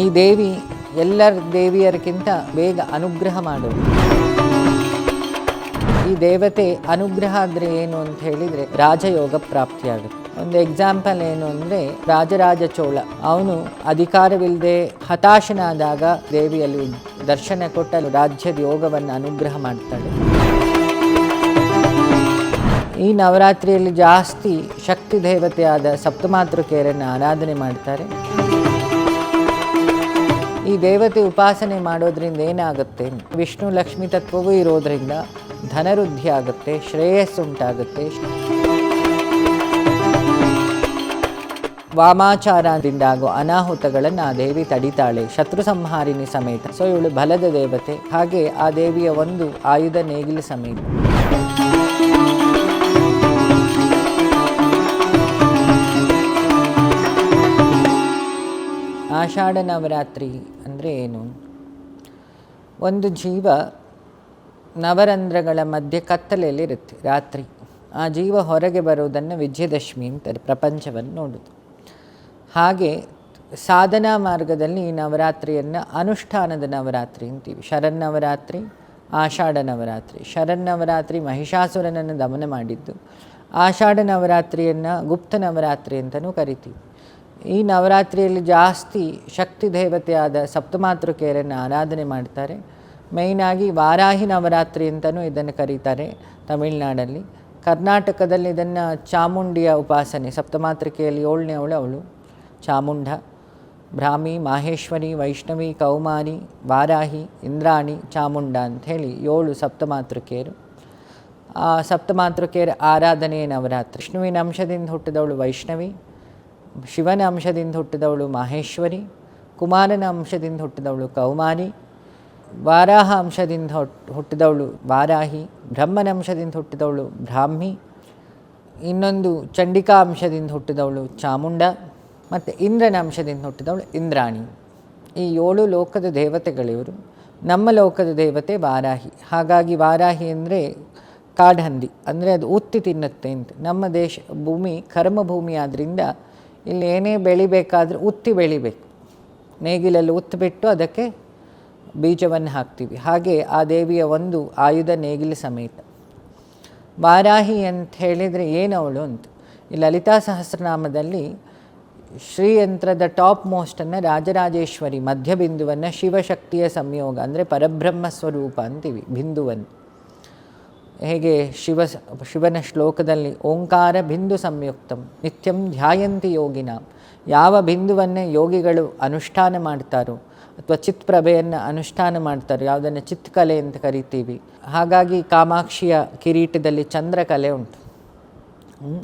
ಈ ದೇವಿ ಎಲ್ಲರ ದೇವಿಯರಿಗಿಂತ ಬೇಗ ಅನುಗ್ರಹ ಮಾಡೋದು ಈ ದೇವತೆ ಅನುಗ್ರಹ ಆದರೆ ಏನು ಅಂತ ಹೇಳಿದರೆ ರಾಜಯೋಗ ಪ್ರಾಪ್ತಿಯಾಗುತ್ತೆ. ಒಂದು ಎಕ್ಸಾಂಪಲ್ ಏನು ಅಂದರೆ ರಾಜರಾಜ ಚೋಳ. ಅವನು ಅಧಿಕಾರವಿಲ್ಲದೆ ಹತಾಶನಾದಾಗ ದೇವಿಯಲ್ಲಿ ದರ್ಶನ ಕೊಟ್ಟಲು ರಾಜ್ಯದ ಯೋಗವನ್ನು ಅನುಗ್ರಹ ಮಾಡ್ತಾಳೆ. ಈ ನವರಾತ್ರಿಯಲ್ಲಿ ಜಾಸ್ತಿ ಶಕ್ತಿ ದೇವತೆಯಾದ ಸಪ್ತಮಾತೃಕೆಯರನ್ನು ಆರಾಧನೆ ಮಾಡ್ತಾರೆ. ದೇವತೆ ಉಪಾಸನೆ ಮಾಡೋದ್ರಿಂದ ಏನಾಗುತ್ತೆ? ವಿಷ್ಣು ಲಕ್ಷ್ಮಿ ತತ್ವವೂ ಇರೋದ್ರಿಂದ ಧನವೃದ್ಧಿ ಆಗುತ್ತೆ ಶ್ರೇಯಸ್ಸುಂಟಾಗುತ್ತೆ ವಾಮಾಚಾರದಿಂದ ಆಗೋ ಅನಾಹುತಗಳನ್ನು ಆ ದೇವಿ ತಡಿತಾಳೆ, ಶತ್ರು ಸಂಹಾರಿನಿ ಸಮೇತ. ಸೊ, ಇವಳು ಬಲದ ದೇವತೆ. ಹಾಗೆ ಆ ದೇವಿಯ ಒಂದು ಆಯುಧ ನೇಗಿಲು ಸಮೇತ. ಆಷಾಢ ನವರಾತ್ರಿ ಅಂದರೆ ಏನು? ಒಂದು ಜೀವ ನವರಂಧ್ರಗಳ ಮಧ್ಯೆ ಕತ್ತಲೆಯಲ್ಲಿರುತ್ತೆ, ರಾತ್ರಿ. ಆ ಜೀವ ಹೊರಗೆ ಬರುವುದನ್ನು ವಿಜಯದಶಮಿ ಅಂತಾರೆ, ಪ್ರಪಂಚವನ್ನು ನೋಡೋದು ಹಾಗೆ ಸಾಧನಾ ಮಾರ್ಗದಲ್ಲಿ ಈ ನವರಾತ್ರಿಯನ್ನು ಅನುಷ್ಠಾನದ ನವರಾತ್ರಿ ಅಂತೀವಿ. ಶರನ್ನವರಾತ್ರಿ ಆಷಾಢ ನವರಾತ್ರಿ. ಶರನ್ನವರಾತ್ರಿ ಮಹಿಷಾಸುರನನ್ನು ದಮನ ಮಾಡಿದ್ದು, ಆಷಾಢ ನವರಾತ್ರಿಯನ್ನು ಗುಪ್ತ ನವರಾತ್ರಿ ಅಂತಲೂ ಕರಿತೀವಿ. ಈ ನವರಾತ್ರಿಯಲ್ಲಿ ಜಾಸ್ತಿ ಶಕ್ತಿ ದೇವತೆಯಾದ ಸಪ್ತಮಾತೃಕೆಯರನ್ನು ಆರಾಧನೆ ಮಾಡ್ತಾರೆ. ಮೇಯ್ನಾಗಿ ವಾರಾಹಿ ನವರಾತ್ರಿ ಅಂತಲೂ ಇದನ್ನು ಕರೀತಾರೆ ತಮಿಳುನಾಡಲ್ಲಿ. ಕರ್ನಾಟಕದಲ್ಲಿ ಇದನ್ನು ಚಾಮುಂಡಿಯ ಉಪಾಸನೆ, ಸಪ್ತಮಾತೃಕೆಯಲ್ಲಿ ಏಳನೇ ಅವಳು ಅವಳು, ಚಾಮುಂಡ, ಬ್ರಾಹ್ಮಿ, ಮಾಹೇಶ್ವರಿ, ವೈಷ್ಣವಿ, ಕೌಮಾರಿ, ವಾರಾಹಿ, ಇಂದ್ರಾಣಿ, ಚಾಮುಂಡ ಅಂಥೇಳಿ ಏಳು ಸಪ್ತಮಾತೃಕೆಯರು. ಆ ಸಪ್ತಮಾತೃಕೆಯರ ಆರಾಧನೆಯ ನವರಾತ್ರಿ. ವಿಷ್ಣುವಿನ ಅಂಶದಿಂದ ಹುಟ್ಟಿದವಳು ವೈಷ್ಣವಿ ಶಿವನ ಅಂಶದಿಂದ ಹುಟ್ಟಿದವಳು ಮಹೇಶ್ವರಿ, ಕುಮಾರನ ಅಂಶದಿಂದ ಹುಟ್ಟಿದವಳು ಕೌಮಾರಿ, ವಾರಾಹ ಅಂಶದಿಂದ ಹುಟ್- ಹುಟ್ಟಿದವಳು ವಾರಾಹಿ, ಬ್ರಹ್ಮನ ಅಂಶದಿಂದ ಹುಟ್ಟಿದವಳು ಬ್ರಾಹ್ಮಿ, ಇನ್ನೊಂದು ಚಂಡಿಕಾ ಅಂಶದಿಂದ ಹುಟ್ಟಿದವಳು ಚಾಮುಂಡ, ಮತ್ತು ಇಂದ್ರನ ಅಂಶದಿಂದ ಹುಟ್ಟಿದವಳು ಇಂದ್ರಾಣಿ. ಈ ಏಳು ಲೋಕದ ದೇವತೆಗಳಿವರು ನಮ್ಮ ಲೋಕದ ದೇವತೆ ವಾರಾಹಿ. ಹಾಗಾಗಿ ವಾರಾಹಿ ಅಂದರೆ ಕಾಡಹಂದಿ. ಅಂದರೆ ಅದು ಉತ್ತಿ ತಿನ್ನುತ್ತೆ ಅಂತ. ನಮ್ಮ ದೇಶ ಭೂಮಿ ಕರ್ಮಭೂಮಿ ಆದ್ದರಿಂದ ಇಲ್ಲಿ ಏನೇ ಬೆಳಿಬೇಕಾದ್ರೂ ಉತ್ತಿ ಬೆಳಿಬೇಕು. ನೇಗಿಲಲ್ಲಿ ಉತ್ತಿಬಿಟ್ಟು ಅದಕ್ಕೆ ಬೀಜವನ್ನು ಹಾಕ್ತೀವಿ. ಹಾಗೆ ಆ ದೇವಿಯ ಒಂದು ಆಯುಧ ನೇಗಿಲು ಸಮೇತ. ವಾರಾಹಿ ಅಂತ ಹೇಳಿದರೆ ಏನವಳು ಅಂತ. ಈ ಲಲಿತಾ ಸಹಸ್ರನಾಮದಲ್ಲಿ ಶ್ರೀಯಂತ್ರದ ಟಾಪ್ ಮೋಸ್ಟನ್ನು ರಾಜರಾಜೇಶ್ವರಿ ಮಧ್ಯಬಿಂದುವನ್ನು ಶಿವಶಕ್ತಿಯ ಸಂಯೋಗ, ಅಂದರೆ ಪರಬ್ರಹ್ಮ ಸ್ವರೂಪ ಅಂತೀವಿ, ಬಿಂದುವನ್ನು. ಹೇಗೆ ಶಿವ, ಶಿವನ ಶ್ಲೋಕದಲ್ಲಿ ಓಂಕಾರ ಬಿಂದು ಸಂಯುಕ್ತಂ, ನಿತ್ಯಂ ಧ್ಯಾಯಂತಿ ಯೋಗಿನ, ಯಾವ ಬಿಂದುವನ್ನೇ ಯೋಗಿಗಳು ಅನುಷ್ಠಾನ ಮಾಡ್ತಾರೋ ಅಥವಾ ಚಿತ್ಪ್ರಭೆಯನ್ನು ಅನುಷ್ಠಾನ ಮಾಡ್ತಾರೋ, ಯಾವುದನ್ನು ಚಿತ್ಕಲೆ ಅಂತ ಕರಿತೀವಿ. ಹಾಗಾಗಿ ಕಾಮಾಕ್ಷಿಯ ಕಿರೀಟದಲ್ಲಿ ಚಂದ್ರಕಲೆ ಉಂಟು.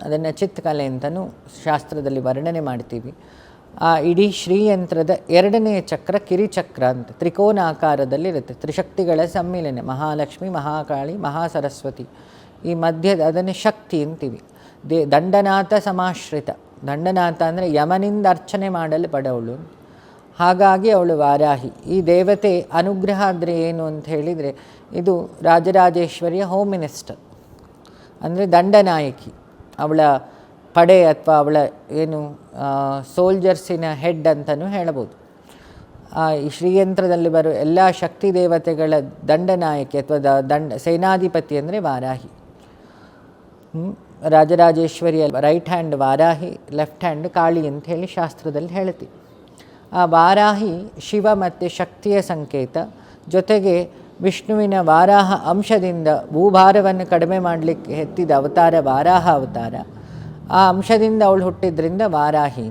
ಅದನ್ನು ಚಿತ್ಕಲೆ ಅಂತಲೂ ಶಾಸ್ತ್ರದಲ್ಲಿ ವರ್ಣನೆ ಮಾಡ್ತೀವಿ. ಆ ಇಡೀ ಶ್ರೀಯಂತ್ರದ ಎರಡನೇ ಚಕ್ರ ಕಿರಿಚಕ್ರ ಅಂತ ತ್ರಿಕೋನಾಕಾರದಲ್ಲಿ ಇರುತ್ತೆ ತ್ರಿಶಕ್ತಿಗಳ ಸಮ್ಮಿಲನೆ, ಮಹಾಲಕ್ಷ್ಮಿ, ಮಹಾಕಾಳಿ, ಮಹಾಸರಸ್ವತಿ. ಈ ಮಧ್ಯದ ಅದನ್ನು ಶಕ್ತಿ ಅಂತೀವಿ. ದೇ, ದಂಡನಾಥ ಸಮಾಶ್ರಿತ. ದಂಡನಾಥ ಅಂದರೆ ಯಮನಿಂದ ಅರ್ಚನೆ ಮಾಡಲು ಪಡವಳು ಹಾಗಾಗಿ ಅವಳು ವಾರಾಹಿ. ಈ ದೇವತೆ ಅನುಗ್ರಹ ಆದರೆ ಏನು ಅಂತ ಹೇಳಿದರೆ, ಇದು ರಾಜರಾಜೇಶ್ವರಿಯ ಹೋಮ್ ಮಿನಿಸ್ಟರ್. ಅಂದರೆ ದಂಡನಾಯಕಿ. ಅವಳ ಪಡೆ ಅಥವಾ ಅವಳ ಏನು ಸೋಲ್ಜರ್ಸಿನ ಹೆಡ್ ಅಂತಲೂ ಹೇಳಬಹುದು. ಈ ಶ್ರೀಯಂತ್ರದಲ್ಲಿ ಬರೋ ಎಲ್ಲ ಶಕ್ತಿ ದೇವತೆಗಳ ದಂಡನಾಯಕಿ ಅಥವಾ ದಂಡ, ಸೇನಾಧಿಪತಿ ಅಂದರೆ Varahi? ರಾಜರಾಜೇಶ್ವರಿಯ right hand Varahi left hand Kali ಅಂತ ಹೇಳಿ ಶಾಸ್ತ್ರದಲ್ಲಿ ಹೇಳ್ತಿ ಆ ವಾರಾಹಿ ಶಿವ ಮತ್ತು ಶಕ್ತಿಯ ಸಂಕೇತ. ಜೊತೆಗೆ ವಿಷ್ಣುವಿನ ವಾರಾಹ ಅಂಶದಿಂದ ಭೂಭಾರವನ್ನು ಕಡಿಮೆ ಮಾಡಲಿಕ್ಕೆ ಎತ್ತಿದ ಅವತಾರ ವಾರಾಹ ಅವತಾರ. ಆ ಅಂಶದಿಂದ ಅವಳು ಹುಟ್ಟಿದ್ರಿಂದ ವಾರಾಹಿ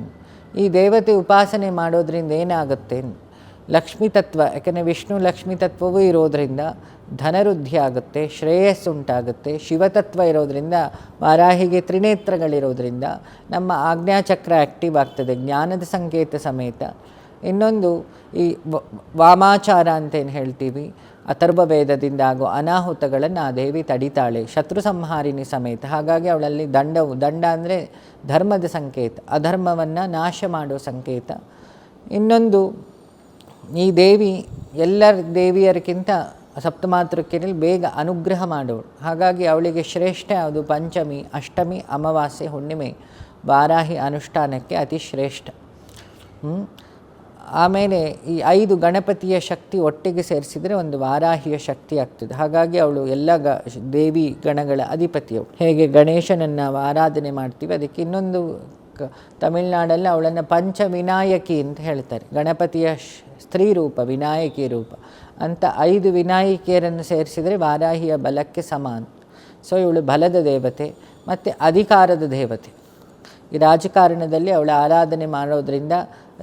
ಈ ದೇವತೆ ಉಪಾಸನೆ ಮಾಡೋದ್ರಿಂದ ಏನಾಗುತ್ತೆ? ಲಕ್ಷ್ಮೀ ತತ್ವ, ಯಾಕೆಂದರೆ ವಿಷ್ಣು ಲಕ್ಷ್ಮೀ ತತ್ವವೂ ಇರೋದರಿಂದ ಧನವೃದ್ಧಿ ಆಗುತ್ತೆ ಶ್ರೇಯಸ್ಸುಂಟಾಗುತ್ತೆ ಶಿವತತ್ವ ಇರೋದರಿಂದ ವಾರಾಹಿಗೆ ತ್ರಿನೇತ್ರಗಳಿರೋದ್ರಿಂದ ನಮ್ಮ ಆಜ್ಞಾಚಕ್ರ ಆ್ಯಕ್ಟಿವ್ ಆಗ್ತದೆ, ಜ್ಞಾನದ ಸಂಕೇತ ಸಮೇತ. ಇನ್ನೊಂದು ಈ ವಾಮಾಚಾರ ಅಂತೇನು ಹೇಳ್ತೀವಿ? ಅಥರ್ವ ವೇದದಿಂದ ಆಗೋ ಅನಾಹುತಗಳನ್ನು ಆ ದೇವಿ ತಡಿತಾಳೆ. ಶತ್ರು ಸಂಹಾರಿಣಿ ಸಮೇತ. ಹಾಗಾಗಿ ಅವಳಲ್ಲಿ ದಂಡವು, ದಂಡ ಅಂದರೆ ಧರ್ಮದ ಸಂಕೇತ, ಅಧರ್ಮವನ್ನು ನಾಶ ಮಾಡೋ ಸಂಕೇತ. ಇನ್ನೊಂದು, ಈ ದೇವಿ ಎಲ್ಲರ ದೇವಿಯರಿಗಿಂತ ಸಪ್ತಮಾತೃಕೆಯಲ್ಲಿ ಬೇಗ ಅನುಗ್ರಹ ಮಾಡೋಳು. ಹಾಗಾಗಿ ಅವಳಿಗೆ ಶ್ರೇಷ್ಠ ಯಾವುದು? ಪಂಚಮಿ, ಅಷ್ಟಮಿ, ಅಮಾವಾಸ್ಯೆ, ಹುಣ್ಣಿಮೆ, ವಾರಾಹಿ ಅನುಷ್ಠಾನಕ್ಕೆ ಅತಿ ಶ್ರೇಷ್ಠ? ಆಮೇಲೆ ಈ ಐದು ಗಣಪತಿಯ ಶಕ್ತಿ ಒಟ್ಟಿಗೆ ಸೇರಿಸಿದರೆ ಒಂದು ವಾರಾಹಿಯ ಶಕ್ತಿ ಆಗ್ತದೆ. ಹಾಗಾಗಿ ಅವಳು ಎಲ್ಲ ಗ, ದೇವಿ ಗಣಗಳ ಅಧಿಪತಿಯವು ಹೇಗೆ ಗಣೇಶನನ್ನು ಆರಾಧನೆ ಮಾಡ್ತೀವಿ, ಅದಕ್ಕೆ ಇನ್ನೊಂದು ಕ, ತಮಿಳ್ನಾಡಲ್ಲಿ ಅವಳನ್ನು ಪಂಚವಿನಾಯಕಿ ಅಂತ ಹೇಳ್ತಾರೆ. ಗಣಪತಿಯ ಸ್ತ್ರೀ ರೂಪ, ವಿನಾಯಕಿ ರೂಪ. ಅಂತ ಐದು ವಿನಾಯಕಿಯರನ್ನು ಸೇರಿಸಿದರೆ ವಾರಾಹಿಯ ಬಲಕ್ಕೆ ಸಮಾನ ಸೊ, ಇವಳು ಬಲದ ದೇವತೆ ಮತ್ತು ಅಧಿಕಾರದ ದೇವತೆ. ಈ ರಾಜಕಾರಣದಲ್ಲಿ ಅವಳ ಆರಾಧನೆ ಮಾಡೋದ್ರಿಂದ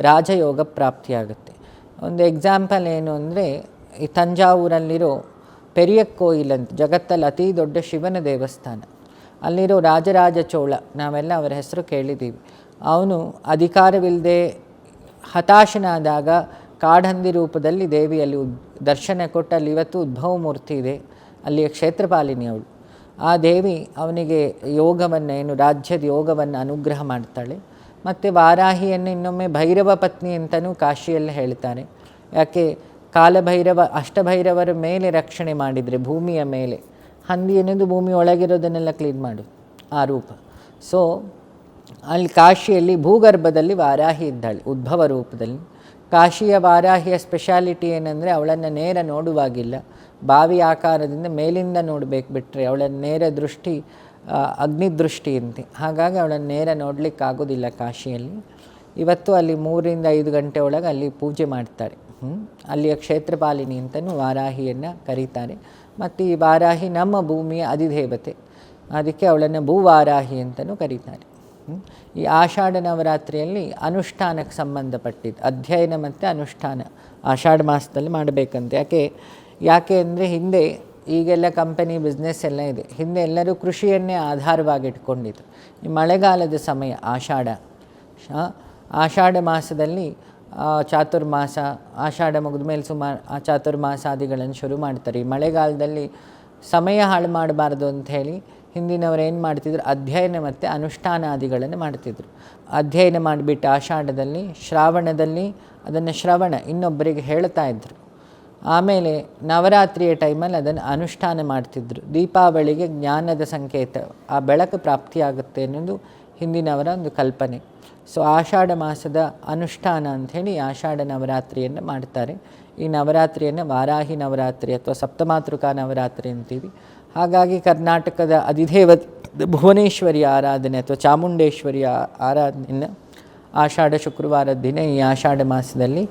ರಾಜಯೋಗ ಪ್ರಾಪ್ತಿಯಾಗುತ್ತೆ. ಒಂದು ಎಕ್ಸಾಂಪಲ್ ಏನು ಅಂದರೆ, ಈ ತಂಜಾವೂರಲ್ಲಿರೋ ಪೆರಿಯಕ್ಕೋಯಿಲ್ ಅಂತ, ಜಗತ್ತಲ್ಲಿ ಅತಿ ದೊಡ್ಡ ಶಿವನ ದೇವಸ್ಥಾನ. ಅಲ್ಲಿರೋ ರಾಜರಾಜ ಚೋಳ, ನಾವೆಲ್ಲ ಅವರ ಹೆಸರು ಕೇಳಿದ್ದೀವಿ. ಅವನು ಅಧಿಕಾರವಿಲ್ಲದೆ ಹತಾಶನಾದಾಗ ಕಾಡಂದಿ ರೂಪದಲ್ಲಿ ದೇವಿಯಲ್ಲಿ ದರ್ಶನ ಕೊಟ್ಟ ಅಲ್ಲಿ ಇವತ್ತು ಉದ್ಭವ ಮೂರ್ತಿ ಇದೆ. ಅಲ್ಲಿಯ ಕ್ಷೇತ್ರಪಾಲಿನಿ ಅವಳು. ಆ ದೇವಿ ಅವನಿಗೆ ಯೋಗವನ್ನು, ಏನು ರಾಜ್ಯದ ಯೋಗವನ್ನು ಅನುಗ್ರಹ ಮಾಡ್ತಾಳೆ. ಮತ್ತು ವಾರಾಹಿಯನ್ನು ಇನ್ನೊಮ್ಮೆ ಭೈರವ ಪತ್ನಿ ಅಂತಲೂ ಕಾಶಿಯಲ್ಲಿ ಹೇಳ್ತಾರೆ ಯಾಕೆ? ಕಾಲಭೈರವ, ಅಷ್ಟಭೈರವರ ಮೇಲೆ ರಕ್ಷಣೆ ಮಾಡಿದರೆ ಭೂಮಿಯ ಮೇಲೆ. ಹಂದಿ ಅನ್ನೋದು ಭೂಮಿ ಒಳಗಿರೋದನ್ನೆಲ್ಲ ಕ್ಲೀನ್ ಮಾಡು, ಆ ರೂಪ. ಸೊ ಅಲ್ಲಿ ಕಾಶಿಯಲ್ಲಿ ಭೂಗರ್ಭದಲ್ಲಿ ವಾರಾಹಿ ಇದ್ದಾಳೆ, ಉದ್ಭವ ರೂಪದಲ್ಲಿ. ಕಾಶಿಯ ವಾರಾಹಿಯ ಸ್ಪೆಷಾಲಿಟಿ ಏನಂದರೆ ಅವಳನ್ನು ನೇರ ನೋಡುವಾಗಿಲ್ಲ. ಬಾವಿ ಆಕಾರದಿಂದ ಮೇಲಿಂದ ನೋಡಬೇಕು ಬಿಟ್ಟರೆ ಅವಳ ನೇರ ದೃಷ್ಟಿ ಆ, ಅಗ್ನಿದೃಷ್ಟಿ ಅಂತೆ ಹಾಗಾಗಿ ಅವಳನ್ನು ನೇರ ನೋಡಲಿಕ್ಕೆ ಆಗೋದಿಲ್ಲ ಕಾಶಿಯಲ್ಲಿ. ಇವತ್ತು ಅಲ್ಲಿ ಮೂರಿಂದ ಐದು ಗಂಟೆ ಒಳಗೆ ಅಲ್ಲಿ ಪೂಜೆ ಮಾಡ್ತಾರೆ? ಅಲ್ಲಿಯ ಕ್ಷೇತ್ರಪಾಲಿನಿ ಅಂತಲೂ ವಾರಾಹಿಯನ್ನು ಕರೀತಾರೆ. ಮತ್ತು ಈ ವಾರಾಹಿ ನಮ್ಮ ಭೂಮಿಯ ಅಧಿದೇವತೆ. ಅದಕ್ಕೆ ಅವಳನ್ನು ಭೂವಾರಾಹಿ ಅಂತಲೂ ಕರೀತಾರೆ. ಈ ಆಷಾಢ ನವರಾತ್ರಿಯಲ್ಲಿ ಅನುಷ್ಠಾನಕ್ಕೆ ಸಂಬಂಧಪಟ್ಟಿದ್ದು ಅಧ್ಯಯನ ಮತ್ತು ಅನುಷ್ಠಾನ ಆಷಾಢ ಮಾಸದಲ್ಲಿ ಮಾಡಬೇಕಂತೆ. ಯಾಕೆ ಯಾಕೆ ಅಂದರೆ ಹಿಂದೆ ಈಗೆಲ್ಲ ಕಂಪನಿ ಬಿಸ್ನೆಸ್ ಎಲ್ಲ ಇದೆ. ಹಿಂದೆ ಎಲ್ಲರೂ ಕೃಷಿಯನ್ನೇ ಆಧಾರವಾಗಿ ಇಟ್ಕೊಂಡಿದ್ರು ಈ ಮಳೆಗಾಲದ ಸಮಯ, ಆಷಾಢ. ಆಷಾಢ ಮಾಸದಲ್ಲಿ ಚಾತುರ್ಮಾಸ, ಆಷಾಢ ಮುಗಿದ ಮೇಲೆ ಸುಮಾರು, ಆ ಚಾತುರ್ಮಾಸಾದಿಗಳನ್ನು ಶುರು ಮಾಡ್ತಾರೆ. ಈ ಮಳೆಗಾಲದಲ್ಲಿ ಸಮಯ ಹಾಳು ಮಾಡಬಾರ್ದು ಅಂತ ಹೇಳಿ ಹಿಂದಿನವರು ಏನು ಮಾಡ್ತಿದ್ರು? ಅಧ್ಯಯನ ಮತ್ತು ಅನುಷ್ಠಾನಾದಿಗಳನ್ನು ಮಾಡ್ತಿದ್ರು. ಅಧ್ಯಯನ ಮಾಡಿಬಿಟ್ಟು ಆಷಾಢದಲ್ಲಿ, ಶ್ರಾವಣದಲ್ಲಿ ಅದನ್ನು ಶ್ರವಣ ಇನ್ನೊಬ್ಬರಿಗೆ ಹೇಳ್ತಾ ಇದ್ರು. ಆಮೇಲೆ ನವರಾತ್ರಿಯ ಟೈಮಲ್ಲಿ ಅದನ್ನು ಅನುಷ್ಠಾನ ಮಾಡ್ತಿದ್ರು. ದೀಪಾವಳಿಗೆ ಜ್ಞಾನದ ಸಂಕೇತ. ಆ ಬೆಳಕು ಪ್ರಾಪ್ತಿಯಾಗುತ್ತೆ ಅನ್ನೋದು ಹಿಂದಿನವರ ಒಂದು ಕಲ್ಪನೆ. ಸೊ, ಆಷಾಢ ಮಾಸದ ಅನುಷ್ಠಾನ ಅಂಥೇಳಿ ಆಷಾಢ ನವರಾತ್ರಿಯನ್ನು ಮಾಡ್ತಾರೆ. ಈ ನವರಾತ್ರಿಯನ್ನು ವಾರಾಹಿ ನವರಾತ್ರಿ ಅಥವಾ ಸಪ್ತಮಾತೃಕಾ ನವರಾತ್ರಿ ಅಂತೀವಿ. ಹಾಗಾಗಿ ಕರ್ನಾಟಕದ ಅಧಿದೇವತೆ ಭುವನೇಶ್ವರಿಯ ಆರಾಧನೆ ಅಥವಾ ಚಾಮುಂಡೇಶ್ವರಿಯ ಆರಾಧನೆಯನ್ನು ಆಷಾಢ ಶುಕ್ರವಾರದ ದಿನ ಈ ಆಷಾಢ ಮಾಸದಲ್ಲಿ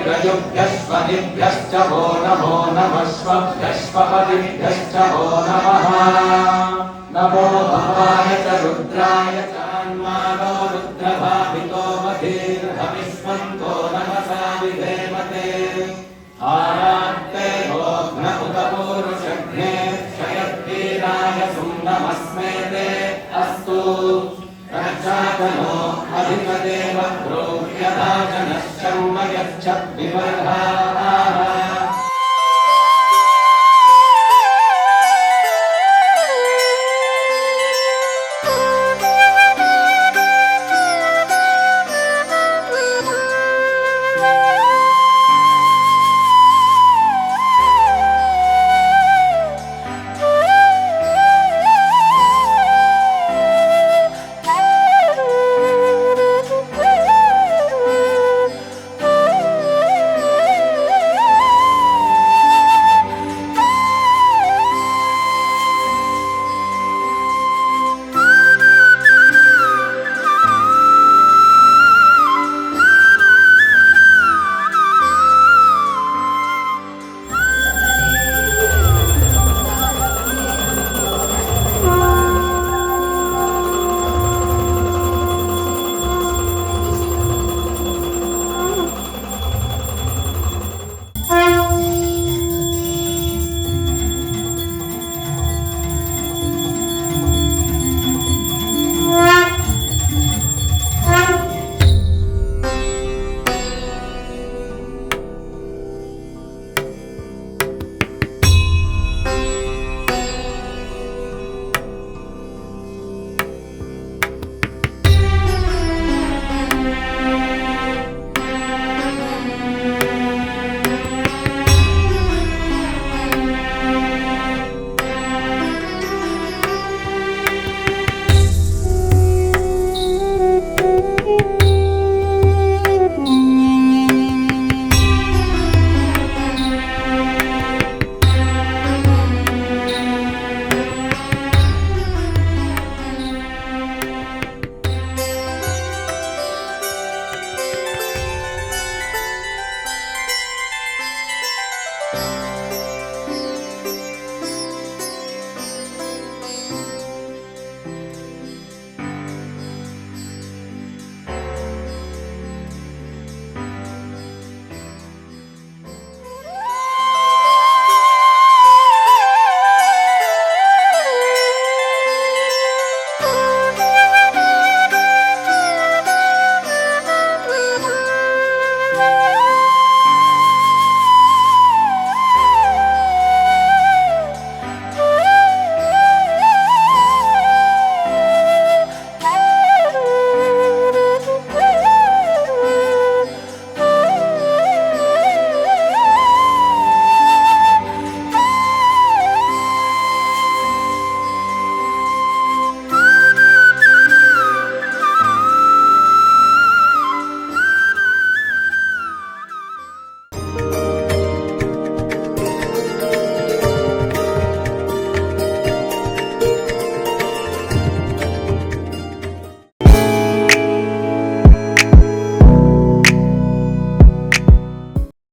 नमो मृगयुभ्यश्वदिभ्यश्च वो नमो नमः स्वभ्यश्वपदिभ्यश्च वो नमः नमो भवाय च रुद्राय चान्मानो रुद्रभावितो मधीर्हविष्मन्तो नमसा विधेमते आरात्ते भोग्न उत पूरुषघ्ने क्षयद्वीराय सुन्दमस्मे ते अस्तु रक्षाजनो अधिपदेव चनश्च विवर्धाः